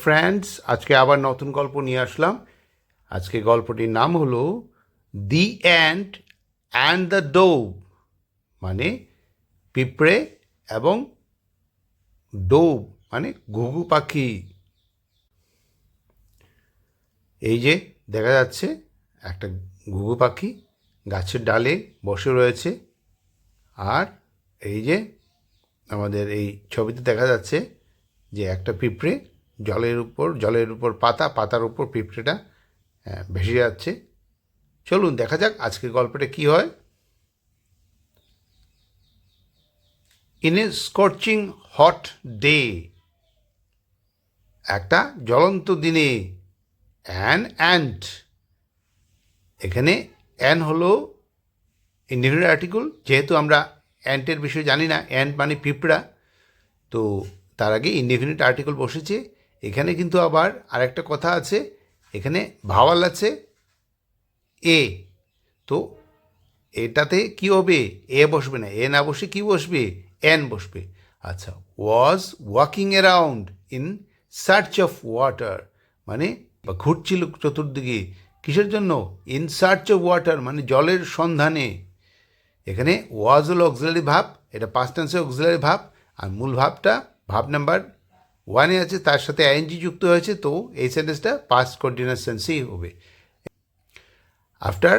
Friends আজকে আবার নতুন গল্প নিয়ে আসলাম। আজকে গল্পটির নাম হলো the ant and the dove মানে পিঁপড়ে এবং ডোভ মানে ঘুঘু পাখি। এই যে দেখা যাচ্ছে, একটা ঘুঘু পাখি গাছের ডালে বসে রয়েছে। আর এই যে আমাদের এই ছবিতে দেখা যাচ্ছে যে একটা পিঁপড়ে জলের উপর জলের উপর পাতা পাতার উপর পিঁপড়েটা আহ, ভেসে যাচ্ছে। চলুন দেখা যাক আজকের গল্পটা কি হয়। In a scorching hot day একটা জ্বলন্ত দিনে অ্যান অ্যান্ট এখানে অ্যান হলো ইন্ডিভিজুয়াল আর্টিকেল যেহেতু আমরা অ্যান্টের বিষয়ে জানি না অ্যান্ট মানে পিঁপড়া তো তার আগে ইনডেফিনিট আর্টিকেল বসেছে। এখানে কিন্তু আবার আরেকটা কথা আছে, এখানে ভাওয়াল আছে এ। তো এটাতে কি হবে? এ বসবে না, এ না বসে কি বসবে? এন বসবে। আচ্ছা was walking around in search of water মানে বা ঘুরছিল চতুর্দিকে, কিসের জন্য? ইন সার্চ অফ ওয়াটার মানে জলের সন্ধানে। এখানে ওয়াজ হলো অক্সিলারি ভাব, এটা পাস্ট টেন্সে অক্সিলারি ভাব, আর মূল ভাবটা, ভাব নাম্বার ওয়ানে আছে, তার সাথে আইএনজি যুক্ত হয়েছে, তো এই সেন্টেন্সটা পাস্ট কন্টিনিউয়াস সেন্সেই হবে। আফটার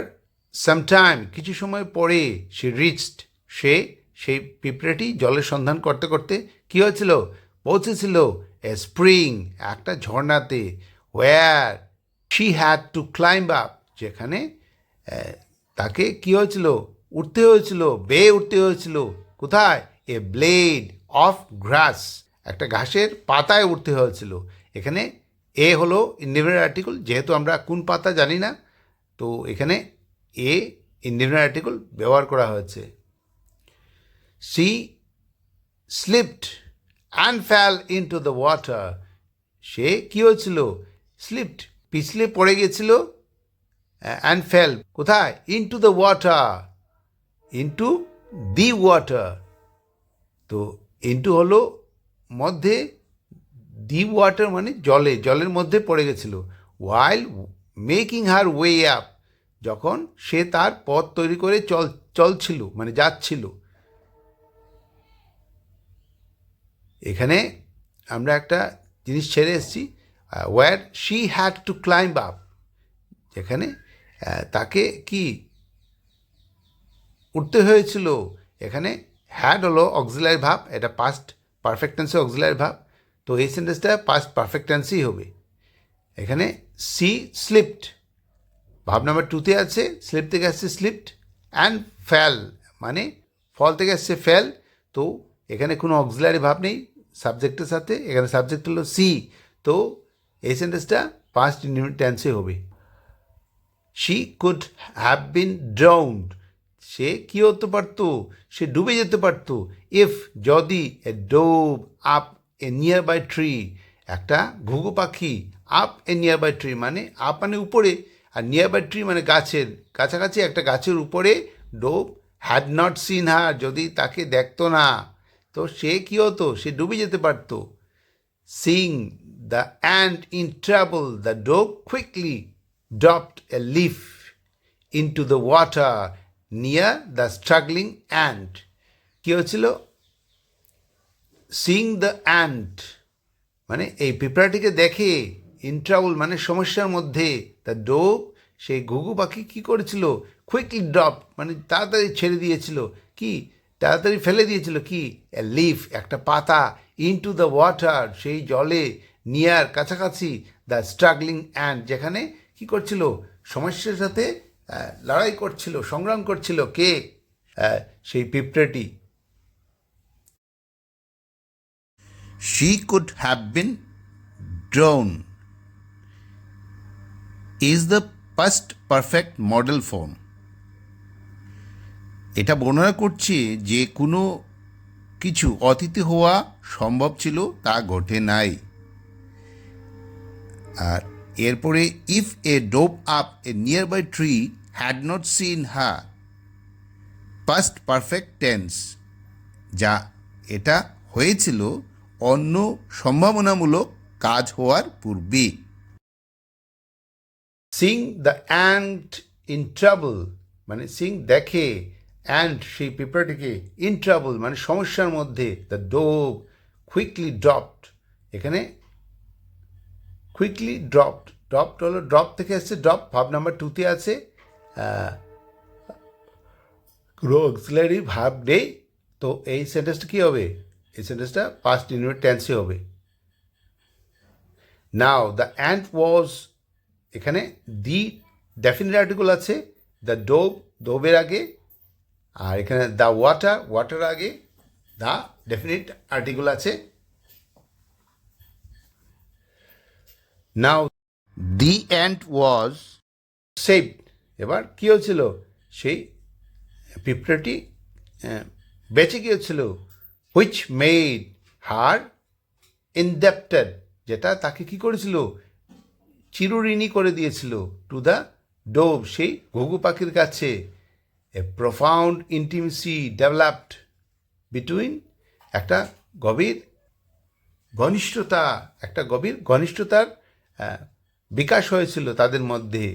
সাম টাইম কিছু সময় পরে সে রিচড সে সেই পিঁপড়েটি জলের সন্ধান করতে করতে কী হয়েছিল? পৌঁছেছিল এ স্প্রিং একটা ঝর্ণাতে where she had to climb up যেখানে তাকে কী হয়েছিল? উঠতে হয়েছিল, বেয়ে উঠতে হয়েছিল। কোথায়? এ ব্লেড অফ গ্রাস একটা ঘাসের পাতায় উঠতে হয়েছিল। এখানে এ হলো ইন্ডিভিজুয়াল আর্টিকেল যেহেতু আমরা কোন পাতা জানি না, তো এখানে এ ইন্ডিভিজুয়াল আর্টিকল ব্যবহার করা হয়েছে। She slipped and fell into the water সে কী হয়েছিল? স্লিপড পিছলে পড়ে গেছিল অ্যান্ড ফেল কোথায়? Into the water into the water তো ইন্টু হলো মধ্যে দি ওয়াটার মানে জলে, জলের মধ্যে পড়ে গেছিল while making her way up যখন সে তার পথ তৈরি করে চল, চলছিল মানে যাচ্ছিল। এখানে আমরা একটা জিনিস ছেড়ে এসেছি where she had to climb up যেখানে তাকে কি উঠতে হয়েছিল, এখানে হ্যাড হলো অক্সিলারি ভাব, এটা পাস্ট পারফেক্ট টেন্সে অক্সিলারি ভাব, তো এই সেন্টেন্সটা পাস্ট পারফেক্ট টেন্সই হবে। এখানে সি স্লিপড ভাব নাম্বার টুতে আছে স্লিপ থেকে আসছে স্লিপড অ্যান্ড ফ্যাল মানে ফল থেকে আসছে ফেল তো এখানে কোনো অক্সিলারি ভাব নেই সাবজেক্টের সাথে, এখানে সাবজেক্ট হলো সি তো এই সেন্টেন্সটা পাস্ট টেন্সে হবে। She could have been drowned সে কী হতে পারতো? সে ডুবে যেতে পারতো। ইফ যদি a dove up a nearby tree একটা ঘুঘু পাখি up a nearby tree মানে আপ মানে উপরে আর নিয়ার বাই ট্রি মানে গাছের। কাছাকাছি একটা গাছের উপরে dove had not seen her যদি তাকে দেখতো না। তো সে কী হতো? সে ডুবে যেতে পারতো। Seeing the ant in trouble, the dog quickly dropped a leaf into the water near the struggling ant কি হয়েছিল? সিং দ্য অ্যান্ট মানে এই পিঁপড়াটিকে দেখে ইন ট্রাবল মানে সমস্যার মধ্যে দ্য ডোগ সেই ঘুঘু পাখি কী করেছিল? কুইকলি ড্রপ মানে তাড়াতাড়ি ছেড়ে দিয়েছিল। কি? তাড়াতাড়ি ফেলে দিয়েছিল। কি? লিফ একটা পাতা ইনটু দ্য ওয়াটার সেই জলে নিয়ার কাছাকাছি দ্য স্ট্রাগলিং অ্যান্ড যেখানে কি করছিল? সমস্যার সাথে লড়াই করছিল, সংগ্রাম করছিল কে? সেই পিঁপড়েটি। She could have been drowned is the first perfect modal form এটা বর্ণনা করছে যে কোনো কিছু অতিথি হওয়া সম্ভব ছিল, তা ঘটে নাই। আর এরপরে if a dove up a nearby tree had not seen her past perfect tense যা এটা হয়েছিল অন্য সম্ভাবনামূলক কাজ হওয়ার পূর্বে। Seeing the ant in trouble মানে সিং দেখে অ্যান্ড সেই পিঁপড়াটিকে ইন ট্রাবল মানে সমস্যার মধ্যে দ্য ডোভ কুইকলি ড্রপড এখানে কুইকলি ড্রপড ড্রপড হলো ড্রপ থেকে আসছে ড্রপ ভাব নাম্বার টুতে আছে কোনো অক্সিলারি ভাব নেই। তো এই সেন্টেন্সটা কী হবে? এই সেন্টেন্সটা পাস্ট ইউনিট টেন্সে হবে। নাও দ্য অ্যান্ট ওয়াজ এখানে দি ডেফিনেট আর্টিকল আছে দ্য ডোব ডোবের আগে, আর এখানে দ্য ওয়াটার ওয়াটার আগে দ্য ডেফিনিট আর্টিকল আছে। Now the and was save এবার কী হয়েছিল? সেই পিঁপড়াটি বেঁচে গিয়েছিল হুইচ মেড হার ইনডেপ্টেড যেটা তাকে কি করেছিল? চিরঋণী করে দিয়েছিল টু দ্য ডোভ সেই ঘুঘু পাখির কাছে। A profound intimacy developed between একটা গভীর ঘনিষ্ঠতা, একটা গভীর ঘনিষ্ঠতার বিকাশ হয়েছিল তাদের মধ্যে।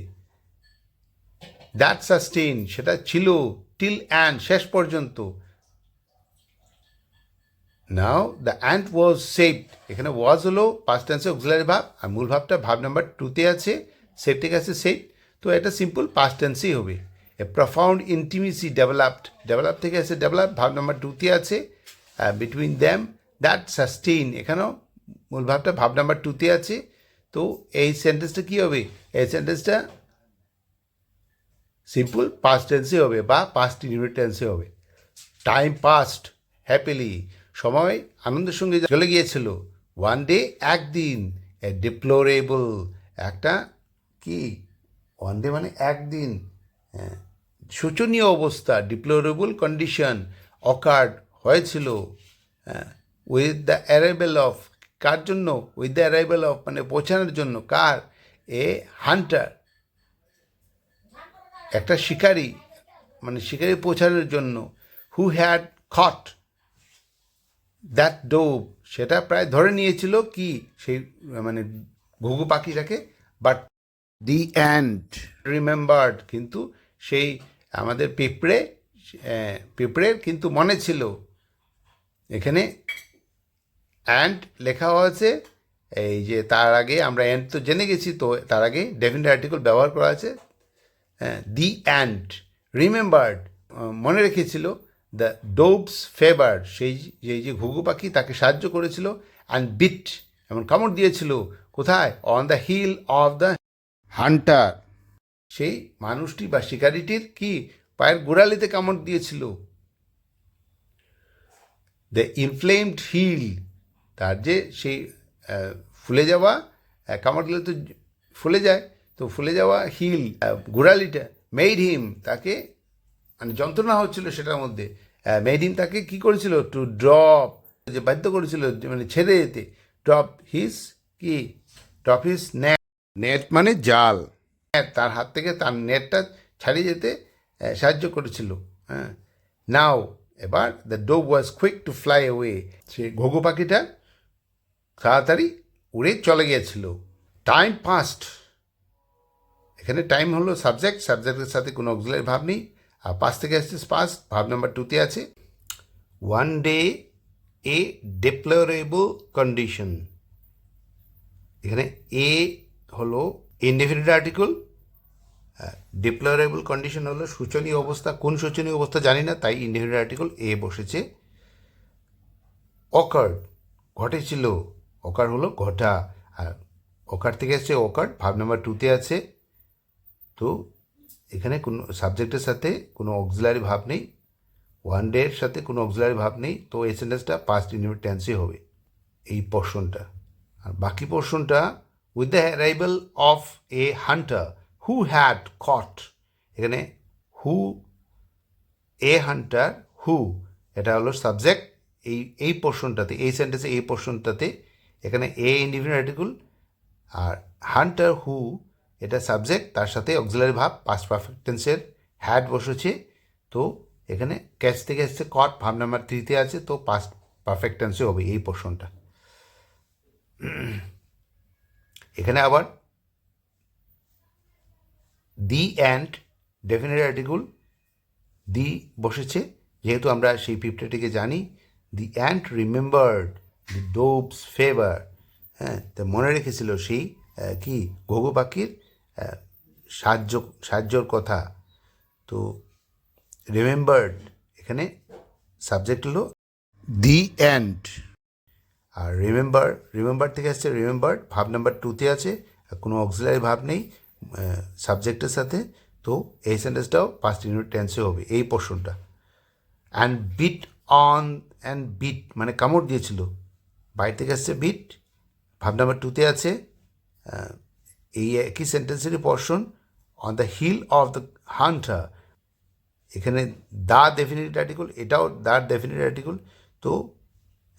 দ্যাট সাস্টেইন সেটা ছিল টিল অ্যান্ড শেষ পর্যন্ত। Now the ant was saved এখানে ওয়াজ হলো পাস্ট টেন্সে অক্সিলারি ভাব, আর মূল ভাবটা ভাব নাম্বার টুতে আছে সেভ থেকে আছে সেভ তো এটা সিম্পল পাস্ট টেন্সেই হবে। A profound intimacy developed develop থেকে আছে ডেভেলপ ভাব নাম্বার টুতে আছে বিটুইন দ্যাম দ্যাট সাস্টেইন এখানেও মূল ভাবটা ভাব নাম্বার টুতে আছে। তো এই সেন্টেন্সটা কী হবে? এই সেন্টেন্সটা সিম্পল পাস্ট টেন্সে হবে বা পাস্ট ইউনিট টেন্সে হবে। টাইম পাস্ট হ্যাপিলি সময় আনন্দের সঙ্গে চলে গিয়েছিল। ওয়ান ডে একদিন এ ডিপ্লোরেবল একটা কি? ওয়ান ডে মানে একদিন হ্যাঁ, শোচনীয় অবস্থা ডিপ্লোরেবল কন্ডিশন অকার্ড হয়েছিল উইথ দ্য অ্যারাইভেল অফ কার জন্য? উইথ দ্য অ্যারাইভেল অফ মানে পৌঁছানোর জন্য কার? এ হান্টার একটা শিকারী মানে শিকারি পৌঁছানোর জন্য হু হ্যাড খট দ্যাট ডোব সেটা প্রায় ধরে নিয়েছিল কি সেই মানে ঘুঘু পাখিটাকে বাট দি অ্যান্ড রিমেম্বার্ড কিন্তু সেই আমাদের পিঁপড়ে পিঁপড়ের কিন্তু মনে ছিল। এখানে অ্যান্ড লেখা হয়েছে, এই যে তার আগে আমরা অ্যান্ড তো জেনে গেছি, তো তার আগে ডেফিনেট আর্টিকেল ব্যবহার করা আছে। দি অ্যান্ড রিমেম্বার্ড মনে রেখেছিল দ্য ডোবস ফেভার সেই যে যে ঘুঘু পাখি তাকে সাহায্য করেছিল অ্যান্ড বিট এমন কামড় দিয়েছিল। কোথায়? On the heel of the hunter সেই মানুষটি বা শিকারিটির কি পায়ের গোড়ালিতে কামড় দিয়েছিল? দ্য ইনফ্লেমড হিল তার যে সেই ফুলে যাওয়া কামড় দিলে তো ফুলে যায়। তো ফুলে যাওয়া হিল গোড়ালিটা মেড হিম তাকে মানে যন্ত্রণা হচ্ছিল সেটার মধ্যে। মেড হিম তাকে কি করেছিল? টু ড্রপ যে বাধ্য করেছিল মানে ছেড়ে যেতে ড্রপ হিস কি? ড্রপ হিস নেট নেট মানে জাল। তার হাত থেকে তার নেটটা ছাড়িয়ে যেতে সাহায্য করেছিল। হ্যাঁ। নাও এবার the dove was quick to fly away সে ঘোঘো পাখিটা তাড়াতাড়ি উড়ে চলে গিয়েছিল। টাইম পাস্ট এখানে টাইম হলো সাবজেক্ট সাবজেক্টের সাথে কোনো অক্সিলারি ভাব নেই। আর পাঁচ থেকে আসছে পাস্ট ভাব নাম্বার টুতে আছে। One day a deplorable condition এখানে এ হলো ইনডেফিনিট আর্টিকেল ডিপ্লোরেবল কন্ডিশন হলো শোচনীয় অবস্থা। কোন শোচনীয় অবস্থা জানি না, তাই ইনডেফিনিট আর্টিকেল এ বসেছে। অকার্ড ঘটেছিল। অকার হলো ঘটা। আর অকার থেকে আসছে অকার্ড ভাব নাম্বার টুতে আছে। তো এখানে কোনো সাবজেক্টের সাথে কোনো অক্সিলারি ভাব নেই। ওয়ান ডের সাথে কোনো অক্সিলারি ভাব নেই। তো এই সেন্টেন্সটা পাস্ট ইউনিট টেন্সে হবে এই পোর্শনটা আর বাকি পোর্শনটা with the arrival of a hunter who had caught এখানে হু এ হান্টার হু এটা হলো সাবজেক্ট এই এই পোর্শনটাতে এই সেন্টেন্সে এই পোর্শনটাতে এখানে এ ইন্ডিভিজুয়াল আর্টিকেল আর হান্টার হু এটা সাবজেক্ট তার সাথে অক্সিলারি ভাব পাস্ট পারফেক্ট টেন্সের হ্যাড বসেছে। তো এখানে ক্যাচ থেকে এসছে কট ভাব নাম্বার থ্রিতে আছে, তো পাস্ট পারফেক্ট টেন্সে হবে এই পোর্শনটা এখানে আবার দি অ্যান্ড ডেফিনেট আর্টিকুল দি বসেছে। যেহেতু আমরা সেই পিপটাটিকে জানি the ant remembered the dove's favour হ্যাঁ তা মনে রেখেছিল সেই কি ঘুঘু পাখির সাহায্য, সাহায্যর কথা তো রিমেম্বার্ড এখানে সাবজেক্ট হলো দি অ্যান্ড আর রিমেম্বার রিমেম্বার থেকে আসছে রিমেম্বার ভাব নাম্বার টুতে আছে, আর কোনো অক্সিলারি ভাব নেই সাবজেক্টের সাথে, তো এই সেন্টেন্সটাও পাঁচ ইউনিট টেন্সে হবে, এই পোর্শনটা and bit on and bit মানে কামড় দিয়েছিল। বাইরে থেকে আসছে বিট ভাব নাম্বার টুতে আছে এই একই সেন্টেন্সেরই portion on the heel of the hunter এখানে দা ডেফিনিট আর্টিকেল এটাও দা ডেফিনিট আর্টিকল তো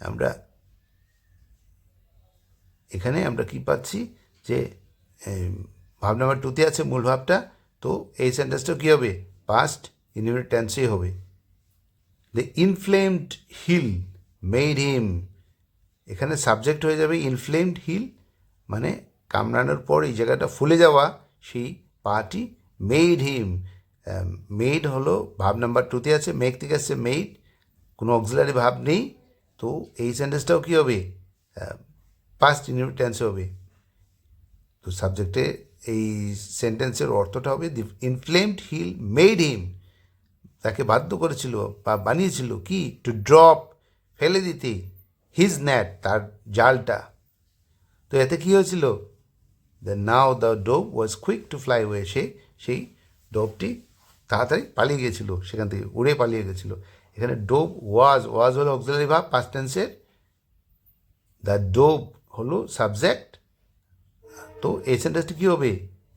আমরা এখানে আমরা কি পাচ্ছি? যে ভাব নাম্বার টুতে আছে মূল ভাবটা। তো এই সেন্টেন্সটা কী হবে? পাস্ট ইনডিফিনিট টেন্সেই হবে। The inflamed heel made him এখানে সাবজেক্ট হয়ে যাবে ইনফ্লেমড হিল মানে কামড়ানোর পর এই জায়গাটা ফুলে যাওয়া, সেই পাটি মেড হিম মেড হলো ভাব নাম্বার টুতে আছে মেক থেকে আসছে মেড কোনো অক্সিলারি ভাব নেই, তো এই সেন্টেন্সটাও কী হবে? পাস্ট ইনডিফিনিট টেন্সে হবে। তো সাবজেক্টে এই সেন্টেন্সের অর্থটা হবে the inflamed heel made him তাকে বাধ্য করেছিল বা বানিয়েছিল কি? টু ড্রপ ফেলে দিতে হিজ ন্যাট তার জালটা। তো এতে কী হয়েছিল? The now the dove was quick to fly way সে, সেই ডোবটি তাড়াতাড়ি পালিয়ে গেছিল, সেখান থেকে উড়ে পালিয়ে গেছিল। এখানে ডোব ওয়াজ ওয়াজ হলো অক্সিলারি ভাব পাস্ট টেন্সের দ্য ডোব হলো সাবজেক্ট তো এই সেন্টেন্সটা কী হবে?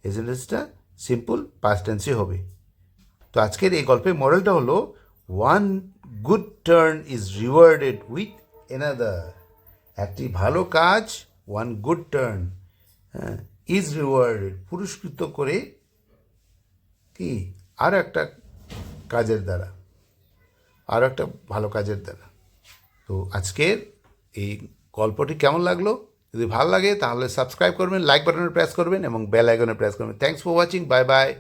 এই সেন্টেন্সটা সিম্পল পাস্ট টেন্সই হবে। তো আজকের এই গল্পের মডেলটা হলো one good turn is rewarded with another একটি ভালো কাজ one good turn is rewarded পুরস্কৃত করে কি? আর একটা কাজের দ্বারা। আরও একটা ভালো কাজের দ্বারা। তো আজকের এই গল্পটি কেমন লাগল? যদি ভালো লাগে তাহলে সাবস্ক্রাইব করবেন লাইক বাটনে প্রেস করবেন এবং বেল আইকনে প্রেস করবেন। Thanks for watching bye bye